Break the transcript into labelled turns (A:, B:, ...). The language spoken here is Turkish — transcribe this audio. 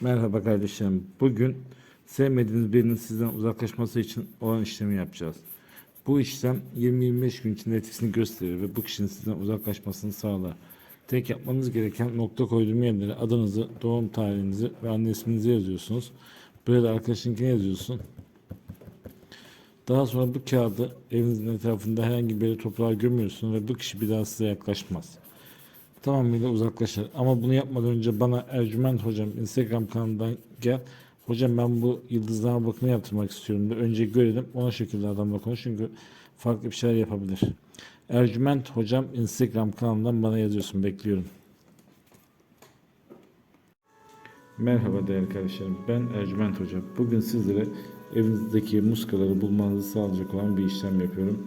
A: Merhaba kardeşlerim. Bugün sevmediğiniz birinin sizden uzaklaşması için olan işlemi yapacağız. Bu işlem 20-25 gün içinde etkisini gösterir ve bu kişinin sizden uzaklaşmasını sağlar. Tek yapmanız gereken nokta koyduğum yerlere adınızı, doğum tarihinizi ve anne isminizi yazıyorsunuz. Buraya da arkadaşınkini yazıyorsun. Daha sonra bu kağıdı evinizin etrafında herhangi bir toprağa gömüyorsun ve bu kişi bir daha size yaklaşmaz. Tamamıyla uzaklaşır. Ama bunu yapmadan önce bana Ercüment Hocam Instagram kanalından gel. Hocam ben bu yıldızlama bakımı yaptırmak istiyorum da önce görelim. Ona şekilde adamla konuş çünkü farklı bir şeyler yapabilir. Ercüment Hocam Instagram kanalından bana yazıyorsun. Bekliyorum. Merhaba değerli kardeşlerim. Ben Ercüment Hoca. Bugün sizlere evinizdeki muskaları bulmanızı sağlayacak olan bir işlem yapıyorum.